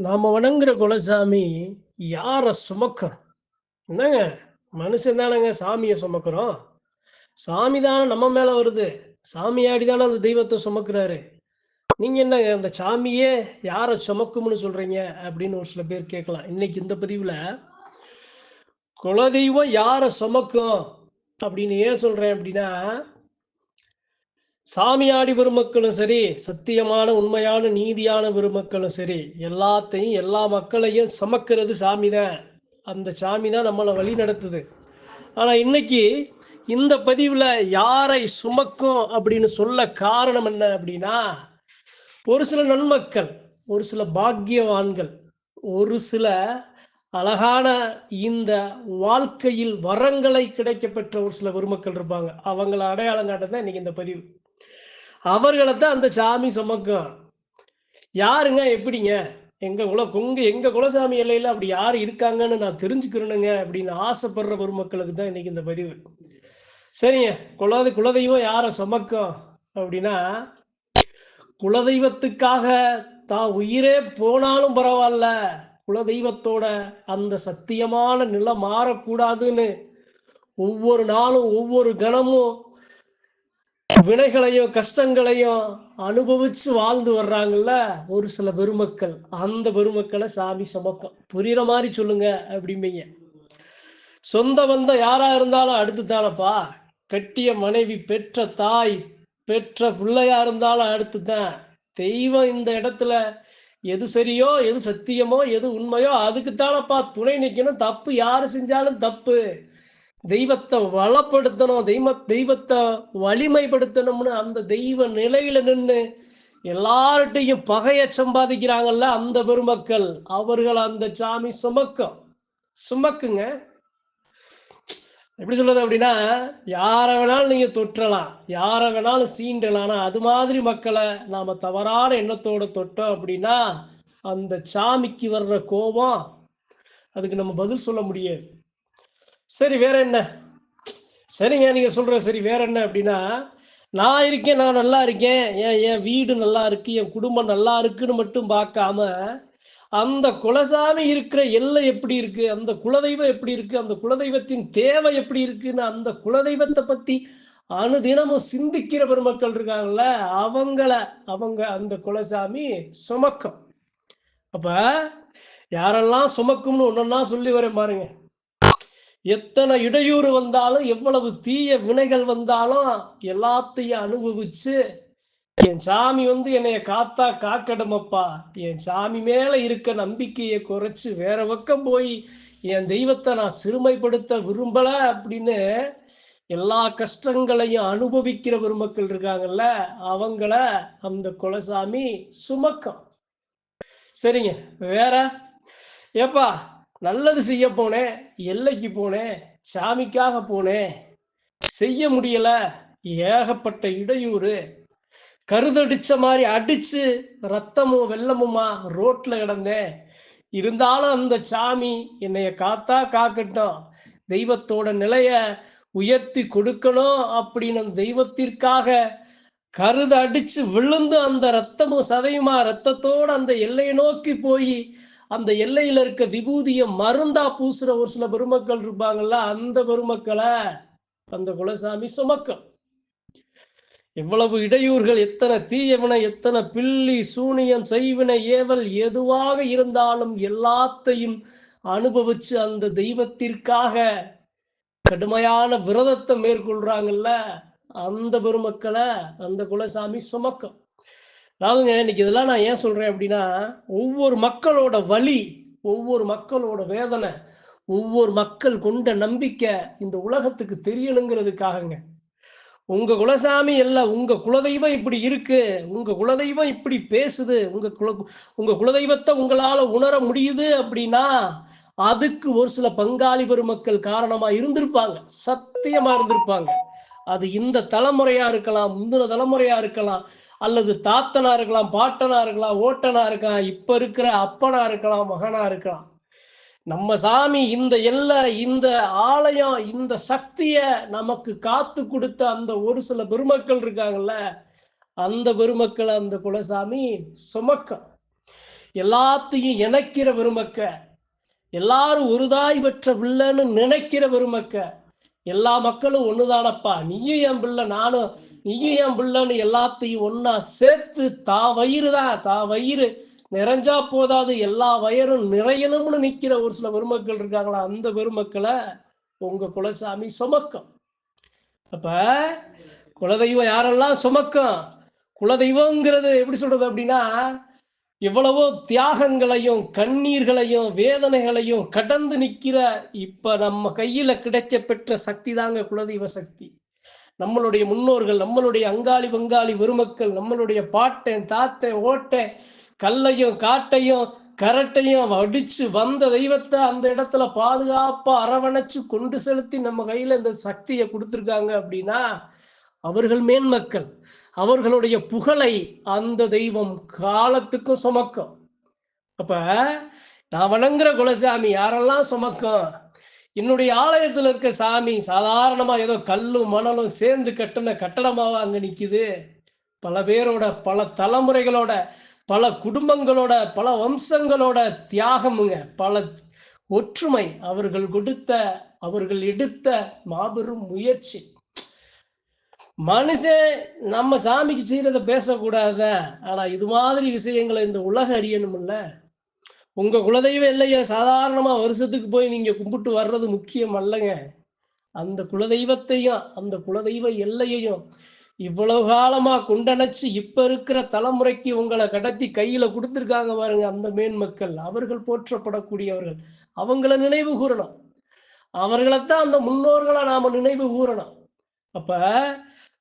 நாம வணங்குற குலசாமி யாரை சுமக்கிறோம்? என்னங்க மனுஷன் தானங்க சாமியை சுமக்கிறோம்? சாமி தானே நம்ம மேல வருது. சாமியாடி தானே அந்த தெய்வத்தை சுமக்கிறாரு. நீங்க என்னங்க அந்த சாமியே யாரை சுமக்கும்னு சொல்றீங்க? அப்படின்னு ஒரு சில பேர் கேட்கலாம். இன்னைக்கு இந்த பதிவுல குலதெய்வம் யாரை சுமக்கும் அப்படின்னு ஏன் சொல்றேன் அப்படின்னா சாமியாடி பெருமக்களும் சரி சத்தியமான உண்மையான நீதியான பெருமக்களும் சரி எல்லாத்தையும் எல்லா மக்களையும் சமக்கிறது சாமி தான் அந்த சாமி தான் நம்மளை வழி நடத்துது. ஆனால் இன்னைக்கு இந்த பதிவில் யாரை சுமக்கும் அப்படின்னு சொல்ல காரணம் என்ன அப்படின்னா ஒரு சில நன்மக்கள் ஒரு சில பாக்கியவான்கள் ஒரு சில அழகான இந்த வாழ்க்கையில் வரங்களை கிடைக்கப்பெற்ற ஒரு சில பெருமக்கள் இருப்பாங்க. அவங்கள அடையாளம் காட்டதான் இன்னைக்கு இந்த பதிவு. அவர்களை தான் அந்த சாமி சுமக்கும். யாருங்க எப்படிங்க? எங்க குல உங்க எங்க குலசாமி எல்லையில அப்படி யார் இருக்காங்கன்னு நான் தெரிஞ்சுக்கிறேனுங்க அப்படின்னு ஆசைப்படுற பெருமக்களுக்கு தான் இன்னைக்கு இந்த பதிவு. சரிங்க குலது குலதெய்வம் யாரை சுமக்கும்? அப்படின்னா குலதெய்வத்துக்காக தான் உயிரே போனாலும் பரவாயில்ல. குலதெய்வத்தோட அந்த சத்தியமான நிலை மாறக்கூடாதுன்னு ஒவ்வொரு நாளும் ஒவ்வொரு கணமும் வினைகளையும் கஷ்டங்களையும் அனுபவிச்சு வாழ்ந்து வர்றாங்கல்ல ஒரு சில பெருமக்கள். அந்த பெருமக்களை சாமி சமக்கம். புரியுற மாதிரி சொல்லுங்க அப்படிம்பீங்க. சொந்த வந்த யாரா இருந்தாலும் அடுத்து தானப்பா. கட்டிய மனைவி பெற்ற தாய் பெற்ற பிள்ளையா இருந்தாலும் அடுத்து தான். தெய்வம் இந்த இடத்துல எது சரியோ எது சத்தியமோ எது உண்மையோ அதுக்குத்தானப்பா துணை நிற்கணும் தப்பு யாரு செஞ்சாலும் தப்பு. தெய்வத்தை வளப்படுத்தணும் தெய்வ தெய்வத்தை வலிமைப்படுத்தணும்னு அந்த தெய்வ நிலையில நின்று எல்லார்ட்டையும் பகைய சம்பாதிக்கிறாங்கல்ல அந்த பெருமக்கள். அவர்கள் அந்த சாமி சுமக்கும். சுமக்குங்க. எப்படி சொல்றது அப்படின்னா யாரை வேணாலும் நீங்க தொற்றலாம். யாரை வேணாலும் சீண்டலாம். அது மாதிரி மக்களை நாம தவறான எண்ணத்தோட தொட்டோம் அப்படின்னா அந்த சாமிக்கு வர்ற கோபம் அதுக்கு நம்ம பதில் சொல்ல முடியாது. சரி வேற என்ன? சரிங்க நீங்க சொல்ற சரி வேற என்ன அப்படின்னா நான் இருக்கேன் நான் நல்லா இருக்கேன் என் என் வீடு நல்லா இருக்கு என் குடும்பம் நல்லா இருக்குன்னு மட்டும் பார்க்காம அந்த குலசாமி இருக்கிற எல்லை எப்படி இருக்கு அந்த குலதெய்வம் எப்படி இருக்கு அந்த குலதெய்வத்தின் தேவை எப்படி இருக்குன்னு அந்த குலதெய்வத்தை பத்தி அனுதினமும் சிந்திக்கிற பெருமக்கள் இருக்காங்கல்ல அவங்கள அவங்க அந்த குலசாமி சுமக்கும். அப்ப யாரெல்லாம் சுமக்கும்னு ஒன்னொன்னா சொல்லி வரேன் பாருங்க. எத்தனை இடையூறு வந்தாலும் எவ்வளவு தீய வினைகள் வந்தாலும் எல்லாத்தையும் அனுபவிச்சு என் சாமி வந்து என்னைய காத்தா காக்கடமப்பா. என் சாமி மேல இருக்க நம்பிக்கையை குறைச்சு வேற பக்கம் போய் என் தெய்வத்தை நான் சிறுமைப்படுத்த விரும்பல அப்படின்னு எல்லா கஷ்டங்களையும் அனுபவிக்கிற பெருமக்கள் இருக்காங்கல்ல அவங்கள அந்த குலசாமி சுமக்கம். சரிங்க வேற? ஏப்பா நல்லது செய்ய போனேன் எல்லைக்கு போனேன் சாமிக்காக போனேன் செய்ய முடியல ஏகப்பட்ட இடையூறு. கருதடிச்ச மாதிரி அடிச்சு ரத்தமும் வெள்ளமுமா ரோட்ல கிடந்தேன் இருந்தாலும் அந்த சாமி என்னைய காத்தா காக்கட்டும். தெய்வத்தோட நிலைய உயர்த்தி கொடுக்கணும் அப்படின்னு அந்த தெய்வத்திற்காக கருத அடிச்சு விழுந்து அந்த ரத்தமும் சதையுமா ரத்தத்தோட அந்த எல்லையை நோக்கி போய் அந்த எல்லையில இருக்க விபூதிய மருந்தா பூசுற ஒரு சில பெருமக்கள் இருப்பாங்கல்ல அந்த பெருமக்களை அந்த குலசாமி சுமக்கம். எவ்வளவு இடையூறுகள் எத்தனை தீயவினை எத்தனை பில்லி சூனியம் செய்வினை ஏவல் எதுவாக இருந்தாலும் எல்லாத்தையும் அனுபவிச்சு அந்த தெய்வத்திற்காக கடுமையான விரதத்தை மேற்கொள்றாங்கல்ல அந்த பெருமக்களை அந்த குலசாமி சுமக்கம். அதாவதுங்க இன்னைக்கு இதெல்லாம் நான் ஏன் சொல்கிறேன் அப்படின்னா ஒவ்வொரு மக்களோட வலி ஒவ்வொரு மக்களோட வேதனை ஒவ்வொரு மக்கள் கொண்ட நம்பிக்கை இந்த உலகத்துக்கு தெரியணுங்கிறதுக்காகங்க. உங்க குலசாமி இல்லை உங்க குலதெய்வம் இப்படி இருக்கு உங்க குலதெய்வம் இப்படி பேசுது உங்க குல உங்க குலதெய்வத்தை உங்களால உணர முடியுது அப்படின்னா அதுக்கு ஒரு சில பங்காளி பெருமக்கள் காரணமா இருந்திருப்பாங்க சத்தியமா இருந்திருப்பாங்க. அது இந்த தலைமுறையா இருக்கலாம் முந்தின தலைமுறையா இருக்கலாம் அல்லது தாத்தனா இருக்கலாம் பாட்டனா இருக்கலாம் ஓட்டனா இருக்கலாம் இப்ப இருக்கிற அப்பனா இருக்கலாம் மகனா இருக்கலாம். நம்ம சாமி இந்த எல்லை இந்த ஆலயம் இந்த சக்தியை நமக்கு காத்து கொடுத்த அந்த ஒரு சில பெருமக்கள் இருக்காங்கல்ல அந்த பெருமக்கள் அந்த குலசாமி சுமக்க எல்லாத்தையும் இணைக்கிற பெருமக்க எல்லாரும் ஒருதாய் பெற்ற பிள்ளைன்னு நினைக்கிற பெருமக்க எல்லா மக்களும் ஒண்ணுதானப்பா? நீயும் என் பிள்ளை நானும். நீயும் என் பிள்ளைன்னு எல்லாத்தையும் ஒன்னா சேர்த்து தா வயிறு தான். தா வயிறு நிறைஞ்சா போதாது. எல்லா வயரும் நிறையணும்னு நிக்கிற ஒரு சில பெருமக்கள் இருக்காங்களா? அந்த பெருமக்களை உங்க குலசாமி சுமக்கும். அப்ப குலதெய்வம் யாரெல்லாம் சுமக்கும்? குலதெய்வங்கிறது எப்படி சொல்றது அப்படின்னா எவ்வளவோ தியாகங்களையும் கண்ணீர்களையும் வேதனைகளையும் கடந்து நிற்கிற இப்ப நம்ம கையில கிடைக்க பெற்ற சக்தி தாங்க குலதெய்வ சக்தி. நம்மளுடைய முன்னோர்கள் நம்மளுடைய அங்காளி பங்காளி வெறுமக்கள் நம்மளுடைய பாட்டன் தாத்தை ஓட்டேன் கல்லையும் காட்டையும் கரட்டையும் அடிச்சு வந்த தெய்வத்தை அந்த இடத்துல பாதுகாப்பா அரவணைச்சு கொண்டு செலுத்தி நம்ம கையில இந்த சக்தியை கொடுத்துருக்காங்க அப்படின்னா அவர்கள் மேன்மக்கள். அவர்களுடைய புகழை அந்த தெய்வம் காலத்துக்கும் சுமக்கும். அப்ப நான் வணங்குற குலசாமி யாரெல்லாம் சுமக்கும்? என்னுடைய ஆலயத்தில் இருக்க சாமி சாதாரணமா ஏதோ கல்லும் மணலும் சேர்ந்து கட்டின கட்டடமாக அங்க நிக்குது? பல பேரோட பல தலைமுறைகளோட பல குடும்பங்களோட பல வம்சங்களோட தியாகமுங்க. பல ஒற்றுமை அவர்கள் கொடுத்த அவர்கள் எடுத்த மாபெரும் முயற்சி. மனுஷன் நம்ம சாமிக்கு செய்யறத பேசக்கூடாத. ஆனா இது மாதிரி விஷயங்களை இந்த உலக அறியணும்ல? உங்க குலதெய்வம் இல்லையா? சாதாரணமா வருஷத்துக்கு போய் நீங்க கும்பிட்டு வர்றது முக்கியம் அல்லங்க. அந்த குலதெய்வத்தையும் அந்த குலதெய்வ எல்லையையும் இவ்வளவு காலமா குண்டணைச்சு இப்ப இருக்கிற தலைமுறைக்கு உங்களை கடத்தி கையில கொடுத்துருக்காங்க பாருங்க அந்த மேன்மக்கள் அவர்கள் போற்றப்படக்கூடியவர்கள். அவங்கள நினைவு கூறணும். அவர்களைத்தான் அந்த முன்னோர்களை நாம நினைவு கூறணும். அப்ப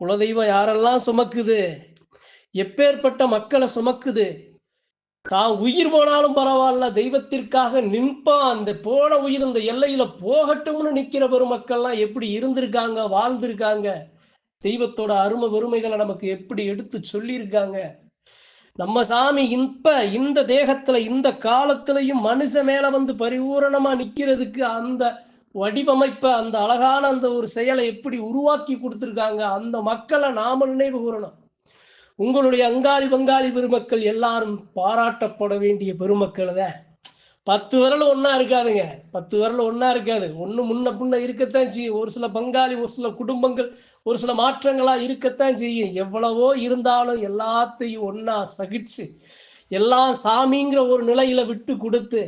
குலதெய்வம் யாரெல்லாம் சுமக்குது? எப்பேற்பட்ட மக்களை சுமக்குது? தான் உயிர் போனாலும் பரவாயில்ல தெய்வத்திற்காக நின்பான் அந்த போன உயிர் இந்த எல்லையில போகட்டும்னு நிக்கிற பெருமக்கள்லாம் எப்படி இருந்திருக்காங்க வாழ்ந்திருக்காங்க? தெய்வத்தோட அருமை பெருமைகளை நமக்கு எப்படி எடுத்து சொல்லியிருக்காங்க? நம்ம சாமி இப்ப இந்த தேகத்துல இந்த காலத்திலையும் மனுஷ மேல வந்து பரிபூரணமா நிக்கிறதுக்கு அந்த வடிவமைப்பை அந்த அழகான அந்த ஒரு செயலை எப்படி உருவாக்கி கொடுத்துருக்காங்க அந்த மக்களை நாம நினைவு கூறணும். உங்களுடைய அங்காளி பங்காளி பெருமக்கள் எல்லாரும் பாராட்டப்பட வேண்டிய பெருமக்கள் தான். பத்து விரல் ஒன்றா இருக்காதுங்க. பத்து விரல் ஒன்றா இருக்காது. ஒன்று முன்ன பின்ன இருக்கத்தான் செய்யும். ஒரு சில பங்காளி ஒரு சில குடும்பங்கள் ஒரு சில மாற்றங்களாக இருக்கத்தான் செய்யும். எவ்வளவோ இருந்தாலும் எல்லாத்தையும் ஒன்றா சகிச்சு எல்லாம் சாமிங்கிற ஒரு நிலையில விட்டு கொடுத்து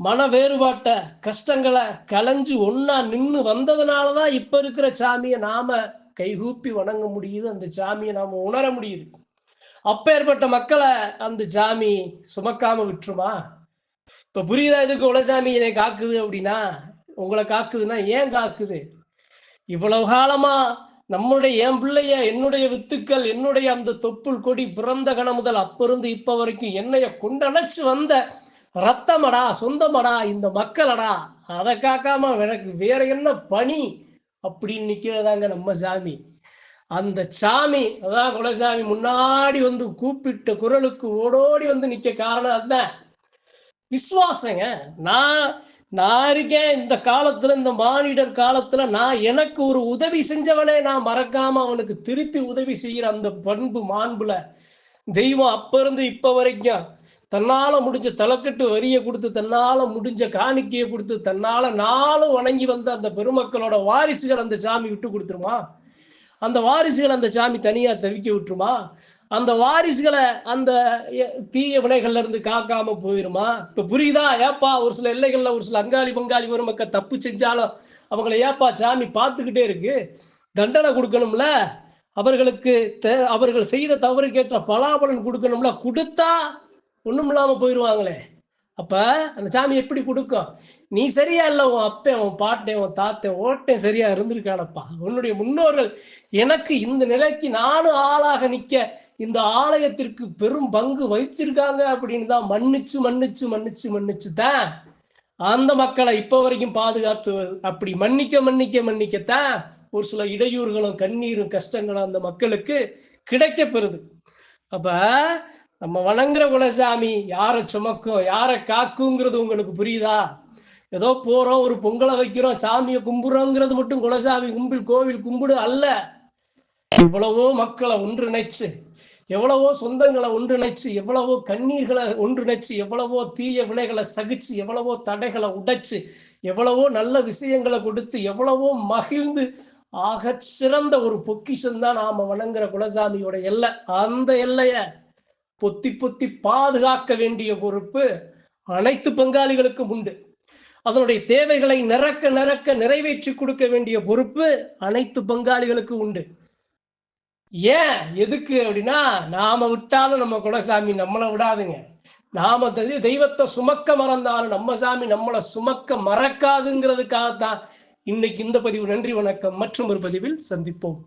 மன வேறுபாட்டை கஷ்டங்களை கலைஞ்சு ஒன்றா நின்று வந்ததுனால தான் இப்போ இருக்கிற சாமியை நாம கைகூப்பி வணங்க முடியுது. அந்த சாமியை நாம உணர முடியுது. அப்பேற்பட்ட மக்களை அந்த சாமி சுமக்காம விட்டுருமா? இப்போ புரியுதா இதுக்கு உலசாமி என்னை காக்குது அப்படின்னா? உங்களை காக்குதுன்னா ஏன் காக்குது? இவ்வளவு காலமா நம்முடைய என் பிள்ளைய என்னுடைய வித்துக்கள் என்னுடைய அந்த தொப்புள் கொடி பிறந்த கணம் முதல் அப்ப இருந்து இப்ப வரைக்கும் என்னைய கொண்டணைச்சு வந்த ரத்தமடா சொந்தமடா இந்த மக்களடா அதை காக்காம எனக்கு வேற என்ன பணி? அப்படின்னு நிற்கிறதாங்க நம்ம சாமி. அந்த சாமி அதான் குலசாமி முன்னாடி வந்து கூப்பிட்ட குரலுக்கு ஓடோடி வந்து நிற்க காரணம் அதுதான். விசுவாசங்க. நான் நான் இருக்கேன் இந்த காலத்துல இந்த மானிடர் காலத்துல நான் எனக்கு ஒரு உதவி செஞ்சவனே நான் மறக்காம அவனுக்கு திருப்பி உதவி செய்யற அந்த பண்பு மாண்புல தெய்வம் அப்ப இருந்து இப்ப வரைக்கும் தன்னால் முடிஞ்ச தலைக்கட்டு வரியை கொடுத்து தன்னால் முடிஞ்ச காணிக்கையை கொடுத்து தன்னால் நாளும் வணங்கி வந்த அந்த பெருமக்களோட வாரிசுகள் அந்த சாமி விட்டு கொடுத்துருமா? அந்த வாரிசுகள் அந்த சாமி தனியாக தவிக்க விட்டுருமா? அந்த வாரிசுகளை அந்த தீய வினைகள்ல இருந்து காக்காம போயிருமா? இப்ப புரியுதா? ஏப்பா ஒரு சில எல்லைகள்ல ஒரு சில அங்காளி பங்காளி பெருமக்கள் தப்பு செஞ்சாலும் அவங்களை ஏப்பா சாமி பார்த்துக்கிட்டே இருக்கு? தண்டனை கொடுக்கணும்ல? அவர்களுக்கு தே- அவர்கள் செய்த தவறுக்கேற்ற பலாபலன் கொடுக்கணும்ல? கொடுத்தா ஒண்ணும் இல்லாமல் போயிடுவாங்களே அப்ப அந்த சாமி எப்படி கொடுக்கும்? நீ சரியா இல்ல உன் அப்பன் உன் பாட்டன் உன் தாத்தன் ஓட்டன் சரியா இருந்திருக்கானப்பா. உன்னுடைய முன்னோர்கள் எனக்கு இந்த நிலைக்கு நானும் ஆளாக நிற்க இந்த ஆலயத்திற்கு பெரும் பங்கு வகிச்சிருக்காங்க அப்படின்னு தான் மன்னிச்சு மன்னிச்சு மன்னிச்சு மன்னிச்சு தான் அந்த மக்களை இப்போ வரைக்கும் பாதுகாத்து அப்படி மன்னிக்க மன்னிக்க மன்னிக்கத்தான் ஒரு சில இடையூறுகளும் கண்ணீரும் கஷ்டங்களும் அந்த மக்களுக்கு கிடைக்க பெறுது அப்ப நம்ம வணங்குற குலசாமி யாரை சுமக்கும் யாரை காக்குங்கிறது உங்களுக்கு புரியுதா? ஏதோ போறோம் ஒரு பொங்கலை வைக்கிறோம் சாமியை கும்பிடுறோங்கிறது மட்டும் குலசாமி கும்பில் கோவில் கும்பிடு அல்ல. எவ்வளவோ மக்களை ஒன்றிணைச்சு எவ்வளவோ சொந்தங்களை ஒன்றிணைச்சு எவ்வளவோ கண்ணீர்களை ஒன்றிணைச்சு எவ்வளவோ தீய வினைகளை சகிச்சு எவ்வளவோ தடைகளை உடைச்சு எவ்வளவோ நல்ல விஷயங்களை கொடுத்து எவ்வளவோ மகிழ்ந்து ஆக சிறந்த ஒரு பொக்கிஷம் தான் நாம வணங்குற குலசாமியோட எல்லை. அந்த எல்லைய பொத்தி பொத்தி பாதுகாக்க வேண்டிய பொறுப்பு அனைத்து பங்காளிகளுக்கும் உண்டு. அதனுடைய தேவைகளை நிறக்க நிறக்க நிறைவேற்றி கொடுக்க வேண்டிய பொறுப்பு அனைத்து பங்காளிகளுக்கும் உண்டு. ஏன்? எதுக்கு அப்படின்னா நாம விட்டாலும் நம்ம குலசாமி நம்மளை விடாதுங்க. நாம தெய்வத்தை சுமக்க மறந்தாலும் நம்ம சாமி நம்மளை சுமக்க மறக்காதுங்கிறதுக்காகத்தான் இன்னைக்கு இந்த பதிவு. நன்றி வணக்கம். மற்றும் ஒரு பதிவில் சந்திப்போம்.